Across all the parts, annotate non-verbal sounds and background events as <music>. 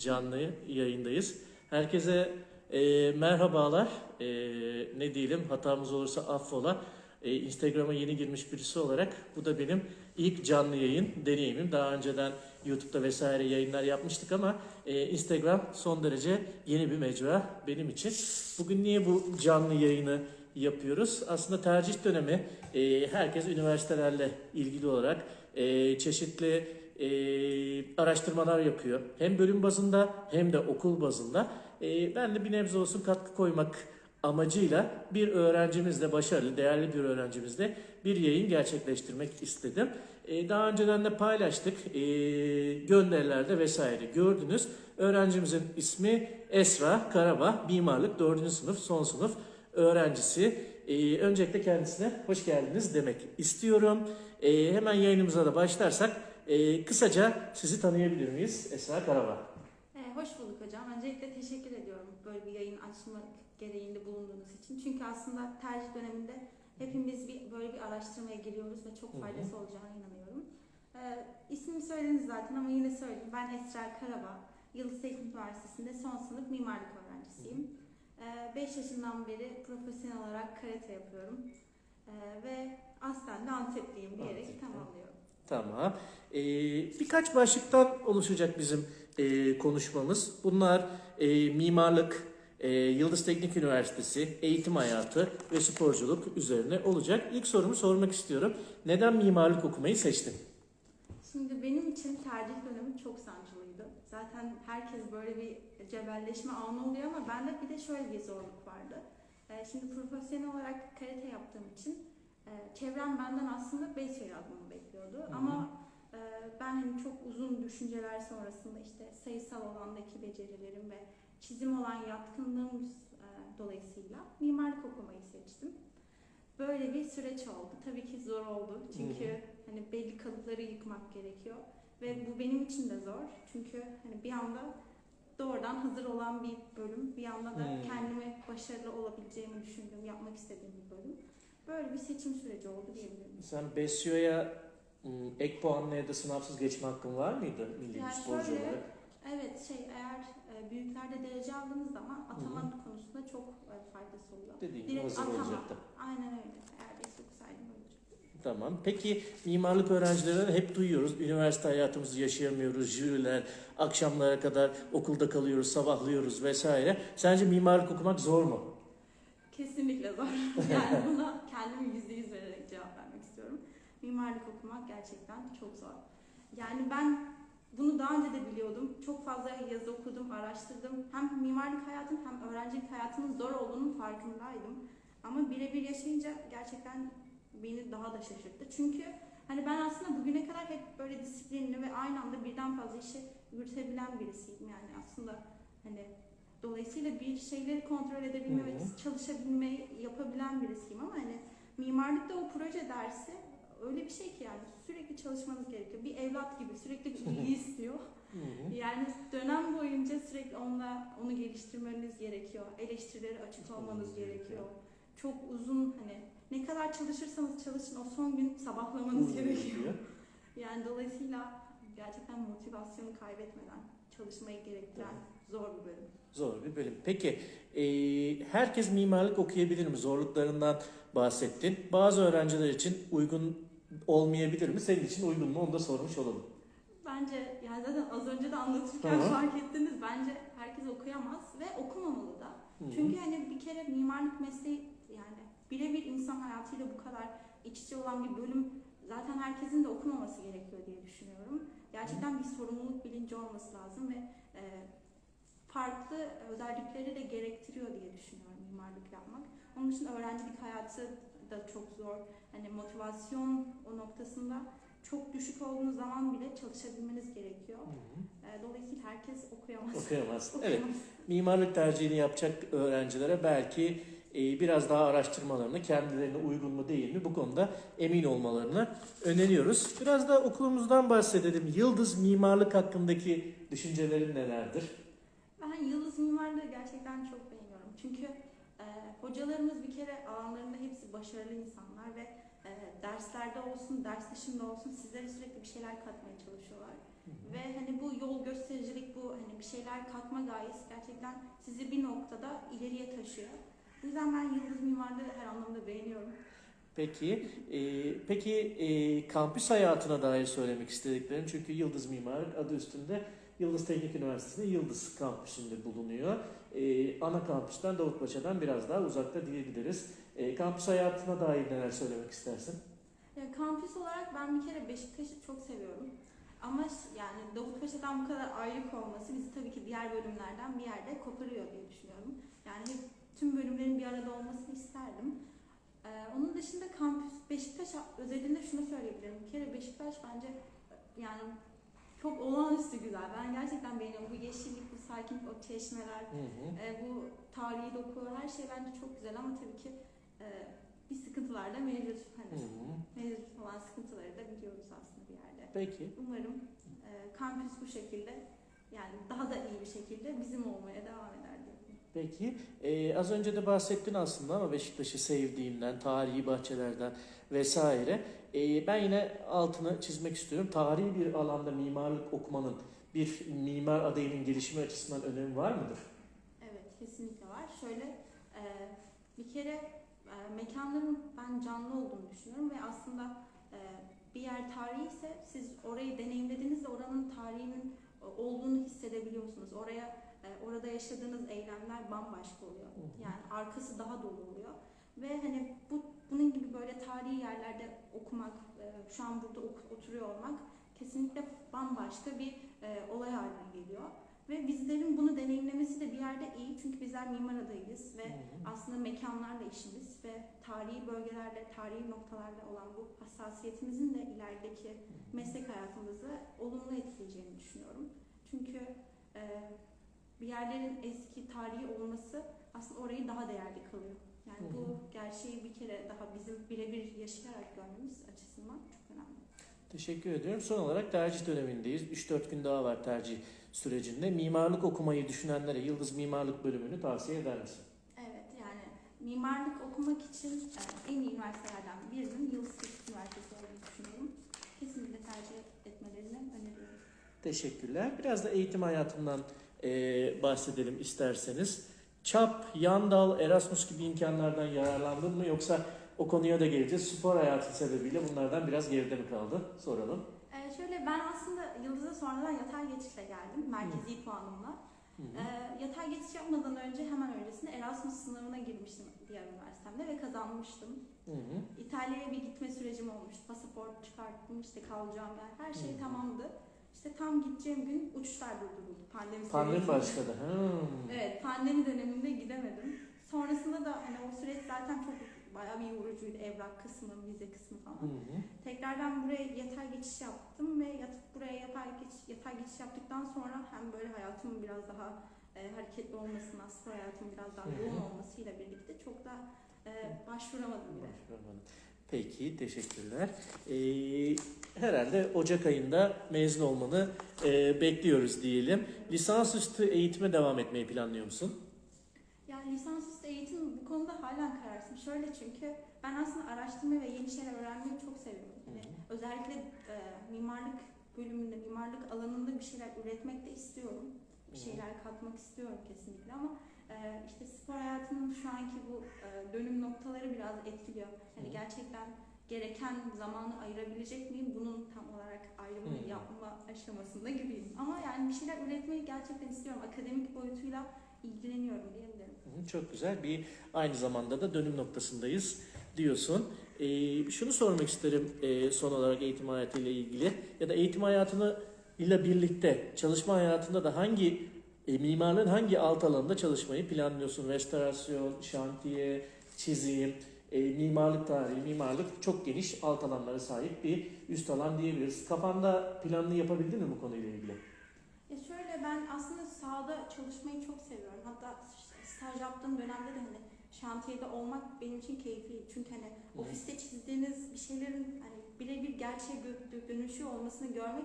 canlı yayındayız. Herkese e, merhabalar. E, ne diyelim hatamız olursa affola. E, Instagram'a yeni girmiş birisi olarak bu da benim ilk canlı yayın deneyimim. Daha önceden YouTube'da vesaire yayınlar yapmıştık ama e, Instagram son derece yeni bir mecra benim için. Bugün niye bu canlı yayını yapıyoruz? Aslında tercih dönemi e, herkes üniversitelerle ilgili olarak e, çeşitli e, araştırmalar yapıyor. Hem bölüm bazında hem de okul bazında. E, ben de bir nebze olsun katkı koymak amacıyla bir öğrencimizle, başarılı, değerli bir öğrencimizle bir yayın gerçekleştirmek istedim. E, daha önceden de paylaştık. E, gönderilerde vesaire gördünüz. Öğrencimizin ismi Esra Karabağ, mimarlık 4. sınıf, son sınıf öğrencisi. E, öncelikle kendisine hoş geldiniz demek istiyorum. E, hemen yayınımıza da başlarsak e, kısaca sizi tanıyabilir miyiz Esra Karabağ? Ee, hoş bulduk hocam. Öncelikle teşekkür ediyorum böyle bir yayın açmak gereğinde bulunduğunuz için. Çünkü aslında tercih döneminde hepimiz bir böyle bir araştırmaya giriyoruz ve çok faydası olacağına inanıyorum. Ee, ismimi söylediniz zaten ama yine söyleyeyim. Ben Esra Karabağ. Yıldız Teknik Üniversitesi'nde son sınıf mimarlık öğrencisiyim. 5 yaşından beri profesyonel olarak karate yapıyorum. Ee, ve aslen de Antepliyim diyerek Antepli. tamamlıyorum. Tamam. Ee, birkaç başlıktan oluşacak bizim e, konuşmamız. Bunlar e, mimarlık, e, Yıldız Teknik Üniversitesi, eğitim hayatı ve sporculuk üzerine olacak. İlk sorumu sormak istiyorum. Neden mimarlık okumayı seçtin? Şimdi benim için tercih dönemi çok sancılıydı. Zaten herkes böyle bir cebelleşme anı oluyor ama bende bir de şöyle bir zorluk vardı. Ee, Şimdi profesyonel olarak karate yaptığım için e, çevrem benden aslında Besyo yazmamı bekliyordu. hı. Ama e, ben hani çok uzun düşünceler sonrasında işte sayısal alandaki becerilerim ve çizim olan yatkınlığım e, dolayısıyla mimarlık okumayı seçtim. Böyle bir süreç oldu. Tabii ki zor oldu. Çünkü Hı hı. hani belli kalıpları yıkmak gerekiyor. Ve bu benim için de zor. Çünkü hani bir anda doğrudan hazır olan bir bölüm. Bir anda da Hmm. kendime başarılı olabileceğimi düşündüğüm, yapmak istediğim bir bölüm. Böyle bir seçim süreci oldu diyebilirim. Sen Besyo'ya m, ek puanla ya da sınavsız geçme hakkın var mıydı milli Yani sporcu şöyle, olarak? Evet şey eğer e, büyüklerde derece aldığınız zaman atama konusunda çok e, faydası oluyor. Dediğin gibi hazır atama. olacaktı. Aynen öyle. Eğer 5 okusaydım öyle olacak. Tamam. Peki mimarlık öğrencilerine hep duyuyoruz. Üniversite hayatımızı yaşayamıyoruz. Jüriler, akşamlara kadar okulda kalıyoruz, sabahlıyoruz vesaire. Sence mimarlık okumak zor mu? Kesinlikle zor. <laughs> yani buna kendimi yüzde yüz vererek cevap vermek istiyorum. Mimarlık okumak gerçekten çok zor. Yani ben bunu daha önce de biliyordum. Çok fazla yazı okudum, araştırdım. Hem mimarlık hayatın hem öğrencilik hayatının zor olduğunun farkındaydım. Ama birebir yaşayınca gerçekten beni daha da şaşırttı. Çünkü hani ben aslında bugüne kadar hep böyle disiplinli ve aynı anda birden fazla işi yürütebilen birisiyim. Yani aslında hani dolayısıyla bir şeyleri kontrol edebilme ve çalışabilmeyi yapabilen birisiyim ama hani mimarlıkta o proje dersi öyle bir şey ki yani sürekli çalışmanız gerekiyor. Bir evlat gibi sürekli <laughs> bilgi istiyor. Yani dönem boyunca sürekli onunla onu geliştirmeniz gerekiyor. Eleştirilere açık olmanız gerekiyor. Çok uzun hani ne kadar çalışırsanız çalışın o son gün sabahlamanız gerekiyor. Yani dolayısıyla gerçekten motivasyonu kaybetmeden çalışmayı gerektiren zor bir bölüm. Zor bir bölüm. Peki e, herkes mimarlık okuyabilir mi? Zorluklarından bahsettin. Bazı öğrenciler için uygun olmayabilir mi? Senin için uygun mu? Onu da sormuş olalım. Bence yani zaten az önce de anlatırken hı. fark ettiniz. Bence herkes okuyamaz ve okumamalı da. Hı hı. Çünkü hani bir kere mimarlık mesleği yani birebir insan hayatıyla bu kadar iç içe olan bir bölüm zaten herkesin de okumaması gerekiyor diye düşünüyorum. Gerçekten bir sorumluluk bilinci olması lazım ve e, farklı özellikleri de gerektiriyor diye düşünüyorum mimarlık yapmak. Onun için öğrencilik hayatı da çok zor. Hani motivasyon o noktasında çok düşük olduğunuz zaman bile çalışabilmeniz gerekiyor. Hı hı. E, Dolayısıyla herkes okuyamaz. Okuyamaz. <laughs> Evet. Okuyamaz. Mimarlık tercihini yapacak öğrencilere belki biraz daha araştırmalarını, kendilerine uygun mu değil mi bu konuda emin olmalarını öneriyoruz. Biraz da okulumuzdan bahsedelim. Yıldız mimarlık hakkındaki düşüncelerin nelerdir? Ben Yıldız Mimarlığı gerçekten çok beğeniyorum. Çünkü e, hocalarımız bir kere alanlarında hepsi başarılı insanlar ve e, derslerde olsun, ders dışında olsun sizlere sürekli bir şeyler katmaya çalışıyorlar. Ve hani bu yol göstericilik, bu hani bir şeyler katma gayesi gerçekten sizi bir noktada ileriye taşıyor. Bu yüzden ben yıldız mimarlığı her anlamda beğeniyorum. Peki, e, peki e, kampüs hayatına dair söylemek istediklerim çünkü Yıldız Mimarlık adı üstünde Yıldız Teknik Üniversitesi'nin Yıldız kampüsünde bulunuyor. E, ana kampüsten Davutpaşa'dan biraz daha uzakta diyebiliriz. E, kampüs hayatına dair neler söylemek istersin? Ya kampüs olarak ben bir kere Beşiktaş'ı çok seviyorum. Ama yani Davutpaşa'dan bu kadar ayrık olması bizi tabii ki diğer bölümlerden bir yerde koparıyor diye düşünüyorum. Yani hep tüm bölümlerin bir arada olmasını isterdim. Ee, onun dışında kampüs Beşiktaş özelinde şunu söyleyebilirim. Bir kere Beşiktaş bence yani çok olağanüstü güzel. Ben gerçekten beğeniyorum. Bu yeşillik, bu sakinlik, o çeşmeler, Hı hı. e, bu tarihi doku, her şey bence çok güzel ama tabii ki e, bir sıkıntılar da mevcut. Hı Hani hı. mevcut olan sıkıntıları da biliyoruz aslında bir yerde. Peki. Umarım e, kampüs bu şekilde yani daha da iyi bir şekilde bizim olmaya devam eder diyorum. Peki. Ee, az önce de bahsettin aslında ama Beşiktaş'ı sevdiğinden, tarihi bahçelerden vesaire. Ee, ben yine altını çizmek istiyorum. Tarihi bir alanda mimarlık okumanın bir mimar adayının gelişimi açısından önemi var mıdır? Evet kesinlikle var. Şöyle e, bir kere e, mekanların ben canlı olduğunu düşünüyorum ve aslında e, bir yer tarihi ise siz orayı deneyimlediğinizde oranın tarihinin olduğunu hissedebiliyorsunuz. Oraya e, orada yaşadığınız eylemler bambaşka oluyor. Yani arkası daha dolu oluyor. Ve hani bu bunun gibi böyle tarihi yerlerde okumak, e, şu an burada oturuyor olmak kesinlikle bambaşka bir e, olay haline geliyor. Ve bizlerin bunu deneyimlemesi de bir yerde iyi çünkü bizler mimar adayıyız ve hı. aslında mekanlarla işimiz ve tarihi bölgelerle, tarihi noktalarla olan bu hassasiyetimizin de ilerideki meslek hayatımızı olumlu etkileyeceğini düşünüyorum. Çünkü e, bir yerlerin eski tarihi olması aslında orayı daha değerli kılıyor. Yani hı. bu gerçeği bir kere daha bizim birebir yaşayarak görmemiz açısından çok önemli. Teşekkür ediyorum. Son olarak tercih dönemindeyiz. 3-4 gün daha var tercih sürecinde. Mimarlık okumayı düşünenlere Yıldız Mimarlık bölümünü tavsiye eder misin? Evet yani mimarlık okumak için e, en iyi üniversitelerden birinin Yıldız Teknik Üniversitesi olduğunu düşünüyorum. Kesinlikle tercih etmelerini öneriyorum. Teşekkürler. Biraz da eğitim hayatından eee, bahsedelim isterseniz. ÇAP, Yandal, Erasmus gibi imkanlardan yararlandın mı yoksa o konuya da geleceğiz. Spor hayatı sebebiyle bunlardan biraz geride mi kaldı? Soralım. Şöyle ben aslında Yıldız'a sonradan yatay geçişle geldim. Merkezi puanımla. Hı hı. E, yatay geçiş yapmadan önce hemen öncesinde Erasmus sınavına girmiştim diğer üniversitemde ve kazanmıştım. Hı hı. İtalya'ya bir gitme sürecim olmuştu. Pasaport çıkarttım, işte kalacağım yer. Her şey Hı. tamamdı. İşte tam gideceğim gün uçuşlar durduruldu. Pandemi Pandemi başladı. Hmm. Evet, pandemi döneminde gidemedim. Sonrasında da hani o süreç zaten çok bayağı bir yorucuydu. Evrak kısmı, vize kısmı Hı falan. hı. Tekrardan buraya yatay geçiş yaptım ve yatıp buraya yatay geçiş, yatay geçiş yaptıktan sonra hem böyle hayatımın biraz daha e, hareketli olmasına, spor hayatımın biraz daha Hı hı. yoğun olmasıyla birlikte çok da e, başvuramadım bile. Başaramadım. Peki, teşekkürler. Ee, herhalde Ocak ayında mezun olmanı e, bekliyoruz diyelim. Lisansüstü eğitime devam etmeyi planlıyor musun? Yani bu konuda halen kararsın. Şöyle çünkü ben aslında araştırma ve yeni şeyler öğrenmeyi çok seviyorum. Hı özellikle e, mimarlık bölümünde, mimarlık alanında bir şeyler üretmek de istiyorum. Bir şeyler katmak istiyorum kesinlikle ama e, işte spor hayatının şu anki bu e, dönüm noktaları biraz etkiliyor. Yani gerçekten gereken zamanı ayırabilecek miyim? Bunun tam olarak ayrımını yapma aşamasında gibiyim. Ama yani bir şeyler üretmeyi gerçekten istiyorum. Akademik boyutuyla ilgileniyorum diyebilirim. Çok güzel. Bir aynı zamanda da dönüm noktasındayız diyorsun. Ee, şunu sormak isterim e, son olarak eğitim hayatıyla ilgili ya da eğitim hayatını ile birlikte çalışma hayatında da hangi e, mimarlığın hangi alt alanında çalışmayı planlıyorsun? Restorasyon, şantiye, çizim, e, mimarlık tarihi, mimarlık çok geniş alt alanlara sahip bir üst alan diyebiliriz. Kafanda planını yapabildin mi bu konuyla ilgili? Ya şöyle ben aslında sahada çalışmayı çok seviyorum. Hatta staj yaptığım dönemde de hani şantiyede olmak benim için keyifli. Çünkü hani Hı. ofiste çizdiğiniz bir şeylerin hani birebir gerçeğe dönüşüyor olmasını görmek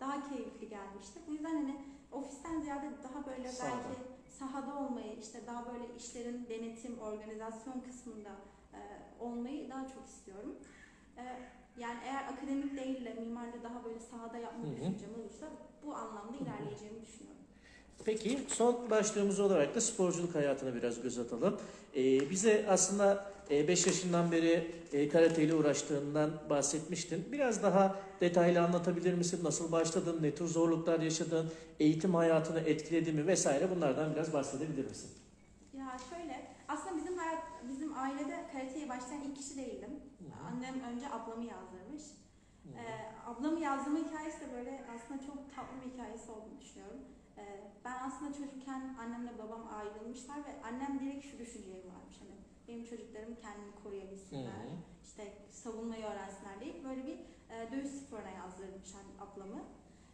daha keyifli gelmişti. Bu yüzden hani ofisten ziyade daha böyle Sahada. belki sahada olmayı, işte daha böyle işlerin denetim, organizasyon kısmında e, olmayı daha çok istiyorum. E, Yani eğer akademik değil de mimarlığı daha böyle sahada yapma Hı hı. düşüncem olursa bu anlamda ilerleyeceğimi düşünüyorum. Peki son başlığımız olarak da sporculuk hayatına biraz göz atalım. Ee, bize aslında 5 yaşından beri e, karate ile uğraştığından bahsetmiştin. Biraz daha detaylı anlatabilir misin? Nasıl başladın? Ne tür zorluklar yaşadın? Eğitim hayatını etkiledi mi vesaire bunlardan biraz bahsedebilir misin? Ya şöyle, aslında bizim hayat, bizim ailede karateye başlayan ilk kişi değildim. Annem önce ablamı yazdırmış. Ee, ablamı yazdırma hikayesi de böyle aslında çok tatlı bir hikayesi olduğunu düşünüyorum. Ee, ben aslında çocukken annemle babam ayrılmışlar ve annem direkt şu düşünceye varmış. Hani benim çocuklarım kendini koruyabilsinler, işte savunmayı öğrensinler deyip böyle bir e, dövüş sporuna yazdırmış hani ablamı.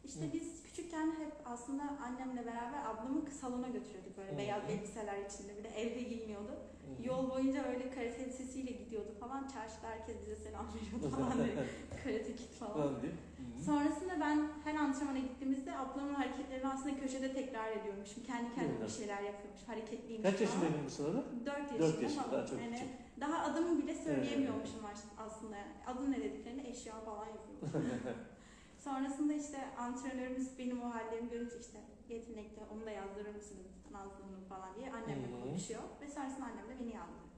İşte Hı. biz küçükken hep aslında annemle beraber ablamı salona götürüyorduk böyle Hı. beyaz elbiseler içinde bir de evde giyiniyordu. Yol boyunca öyle karate elbisesiyle gidiyordu falan. Çarşıda herkes bize selam veriyordu falan <laughs> böyle karate kit falan. Sonrasında ben her antrenmana gittiğimizde ablamın hareketlerini aslında köşede tekrar ediyormuşum. Kendi kendime bir şeyler yapıyormuş. Hareketliymiş Kaç yaşındaydın bu sırada? 4 yaşında, Dört yaşında, falan. çok yani küçük. daha adımı bile söyleyemiyormuşum as- aslında. Yani. Adı ne dediklerini eşya falan yapıyormuşum. <laughs> Sonrasında işte antrenörümüz benim o hallerimi görünce işte yetenekli onu da yazdırır mısınız Nazlı Hanım falan diye annemle hı. konuşuyor. Ve sonrasında annem de beni yazdırıyor.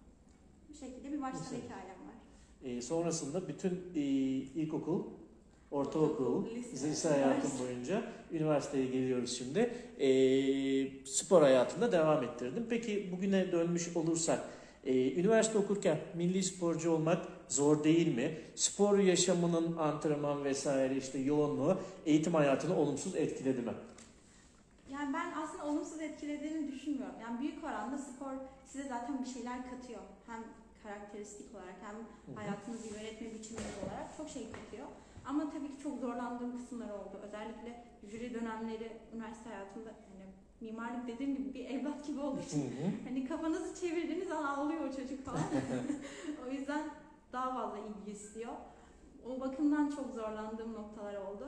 Bu şekilde bir Güzel. hikayem var. Ee, sonrasında bütün e, ilkokul, ortaokul, lise, lise, hayatım boyunca üniversiteye geliyoruz şimdi. Ee, spor hayatında devam ettirdim. Peki bugüne dönmüş olursak, e, üniversite okurken milli sporcu olmak zor değil mi? Spor yaşamının antrenman vesaire işte yoğunluğu eğitim hayatını olumsuz etkiledi mi? Yani ben aslında olumsuz etkilediğini düşünmüyorum. Yani büyük oranda spor size zaten bir şeyler katıyor. Hem karakteristik olarak hem hayatınızı yönetme biçiminiz olarak çok şey katıyor. Ama tabii ki çok zorlandığım kısımlar oldu. Özellikle jüri dönemleri üniversite hayatımda hani mimarlık dediğim gibi bir evlat gibi olduğu için hani kafanızı çevirdiğiniz an ağlıyor o çocuk falan. <laughs> o yüzden daha fazla ilgi istiyor. O bakımdan çok zorlandığım noktalar oldu.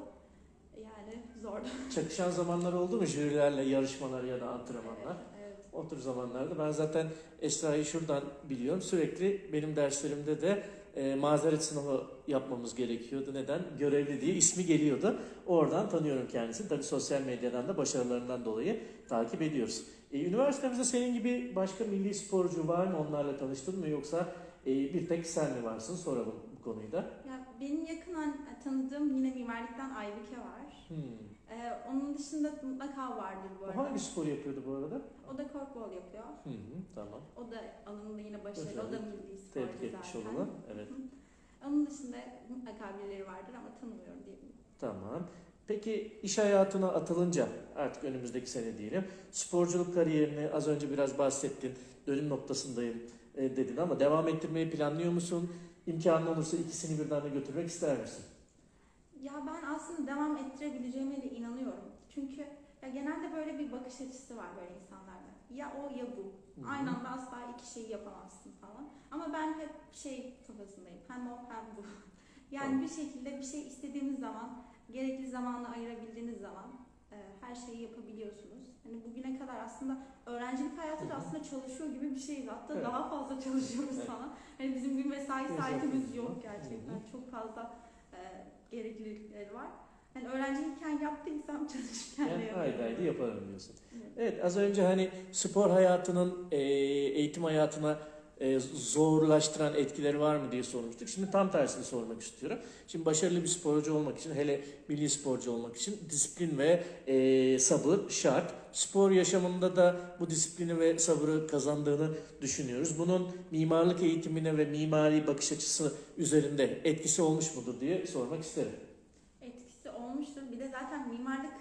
Yani zordu. <laughs> Çakışan zamanlar oldu mu jürilerle yarışmalar ya da antrenmanlar? Evet. O tür zamanlarda ben zaten Esra'yı şuradan biliyorum. Sürekli benim derslerimde de e, mazeret sınavı yapmamız gerekiyordu. Neden? Görevli diye ismi geliyordu. Oradan tanıyorum kendisini. Tabii sosyal medyadan da başarılarından dolayı takip ediyoruz. E, üniversitemizde senin gibi başka milli sporcu var mı? Onlarla tanıştın mı? Yoksa e, bir tek sen mi varsın? Soralım bu konuyu da. Ya benim yakın an- tanıdığım yine mimarlıktan Aybike var. Hmm. Ee, onun dışında mutlaka vardır bu O arada. hangi spor yapıyordu bu arada? O da korkbol yapıyor. Hı hı, tamam. O da alanında yine başarılı. O da milli sporcu Tebrik etmiş zaten. olalım. Evet. Onun dışında mutlaka birileri vardır ama tanımıyorum diyebilirim. Tamam. Peki iş hayatına atılınca artık önümüzdeki sene diyelim. Sporculuk kariyerini az önce biraz bahsettin. Dönüm noktasındayım e, dedin ama devam ettirmeyi planlıyor musun? İmkanın olursa ikisini birden de götürmek ister misin? Ya ben aslında devam ettirebileceğime de inanıyorum. Çünkü ya genelde böyle bir bakış açısı var böyle insanlarda. Ya o ya bu. Hı hı. Aynı anda asla iki şeyi yapamazsın falan. Ama ben hep şey kafasındayım. Hem o hem bu. <laughs> Yani Tamam. bir şekilde bir şey istediğiniz zaman, gerekli zamanı ayırabildiğiniz zaman e, her şeyi yapabiliyorsunuz. Hani bugüne kadar aslında öğrencilik hayatı da aslında çalışıyor gibi bir şeydi. Hatta Evet. daha fazla çalışıyoruz Evet. falan. Hani bizim bir mesai saatimiz yok gerçekten. Çok fazla e, gereklilikleri var. Hani öğrenciyken yaptıysam <laughs> çalışırken de Yani yapıyorum. haydi haydi yaparım diyorsun. Evet. Evet az önce hani spor hayatının eğitim hayatına e, zorlaştıran etkileri var mı diye sormuştuk. Şimdi tam tersini sormak istiyorum. Şimdi başarılı bir sporcu olmak için hele milli sporcu olmak için disiplin ve e, sabır şart. Spor yaşamında da bu disiplini ve sabrı kazandığını düşünüyoruz. Bunun mimarlık eğitimine ve mimari bakış açısı üzerinde etkisi olmuş mudur diye sormak isterim. etkisi olmuştur. Bir de zaten mimarlık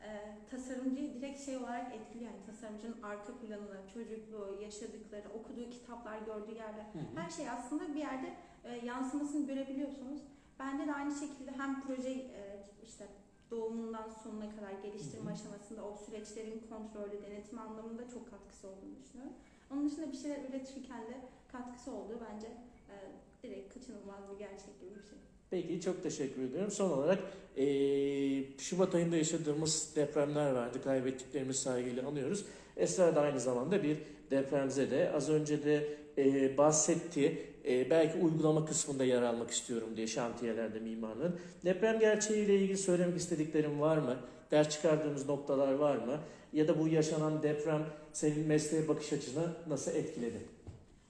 e, tasarımcıyı direkt şey olarak etkiliyor. Yani tasarımcının arka planını, çocukluğu, yaşadıkları, okuduğu kitaplar, gördüğü yerler. Her şey aslında bir yerde e, yansımasını görebiliyorsunuz. Bende de aynı şekilde hem proje e, işte doğumundan sonuna kadar geliştirme Hı hı. aşamasında o süreçlerin kontrolü, denetimi anlamında çok katkısı olduğunu düşünüyorum. Onun dışında bir şeyler üretirken de katkısı olduğu bence e, direkt kaçınılmaz bir gerçek gibi bir şey. Peki çok teşekkür ediyorum. Son olarak eee, Şubat ayında yaşadığımız depremler vardı. Kaybettiklerimiz saygıyla anıyoruz. Esra da aynı zamanda bir depremzede. Az önce de e, bahsetti. E, belki uygulama kısmında yer almak istiyorum diye şantiyelerde mimarlığın. Deprem gerçeğiyle ilgili söylemek istediklerim var mı? Ders çıkardığımız noktalar var mı? Ya da bu yaşanan deprem senin mesleğe bakış açını nasıl etkiledi?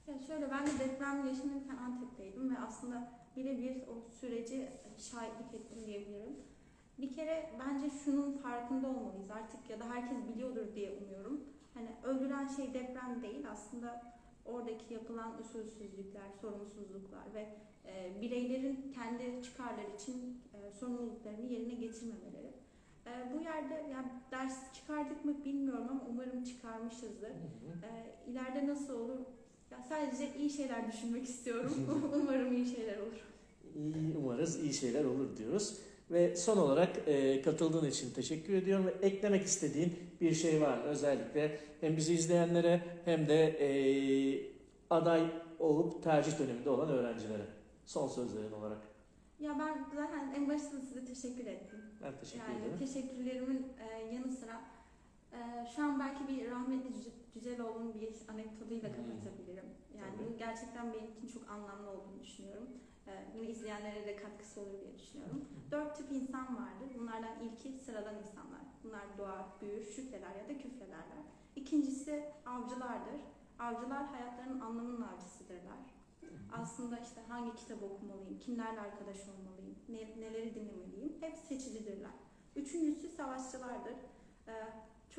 Ya şöyle ben de deprem yaşanırken Antep'teydim ve aslında birebir o süreci şahitlik ettim diyebilirim. Bir kere bence şunun farkında olmalıyız artık ya da herkes biliyordur diye umuyorum. Hani öldüren şey deprem değil aslında oradaki yapılan usulsüzlükler, sorumsuzluklar ve e, bireylerin kendi çıkarları için e, sorumluluklarını yerine getirmemeleri. E, bu yerde yani ders çıkardık mı bilmiyorum ama umarım çıkarmışızdır. E, ileride nasıl olur ya sadece iyi şeyler düşünmek istiyorum. <laughs> <laughs> Umarım iyi şeyler olur. İyi, umarız iyi şeyler olur diyoruz. Ve son olarak e, katıldığın için teşekkür ediyorum ve eklemek istediğin bir şey var? Özellikle hem bizi izleyenlere hem de e, aday olup tercih döneminde olan öğrencilere. Son sözlerin olarak. Ya ben zaten en başta size teşekkür ettim. Ben teşekkür yani ederim. teşekkürlerimin e, yanı sıra e, şu an belki bir rahmetli Cüce- Cüceloğlu'nun bir anekdotuyla Hmm. kapatabilirim. Yani Tabii. bu gerçekten benim için çok anlamlı olduğunu düşünüyorum. E, bunu izleyenlere de katkısı olur diye düşünüyorum. Dört tip insan vardır. Bunlardan ilki sıradan insanlar. Bunlar doğar, büyür, şükreder ya da küfrederler. İkincisi avcılardır. Avcılar hayatlarının anlamının avcısıdırlar. Aslında işte hangi kitap okumalıyım, kimlerle arkadaş olmalıyım, ne- neleri dinlemeliyim hep seçicidirler. Üçüncüsü savaşçılardır. Ee,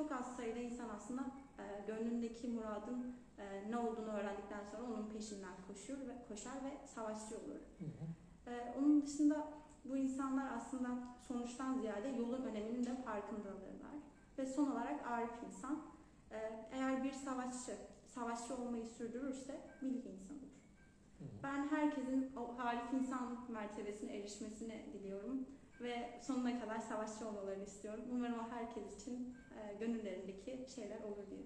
çok az sayıda insan aslında e, gönlündeki muradın e, ne olduğunu öğrendikten sonra onun peşinden koşur ve koşar ve savaşçı olur. Hı hı. Ee, onun dışında bu insanlar aslında sonuçtan ziyade yolun öneminin de farkındadırlar. Ve son olarak arif insan. Ee, eğer bir savaşçı savaşçı olmayı sürdürürse bilgi insanı olur. Hı hı. Ben herkesin o arif insan mertebesine erişmesini diliyorum ve sonuna kadar savaşçı olmalarını istiyorum. Umarım o herkes için e, gönüllerindeki şeyler olur diye.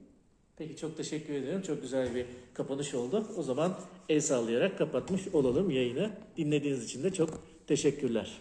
Peki çok teşekkür ederim. Çok güzel bir kapanış oldu. O zaman el sallayarak kapatmış olalım yayını. Dinlediğiniz için de çok teşekkürler.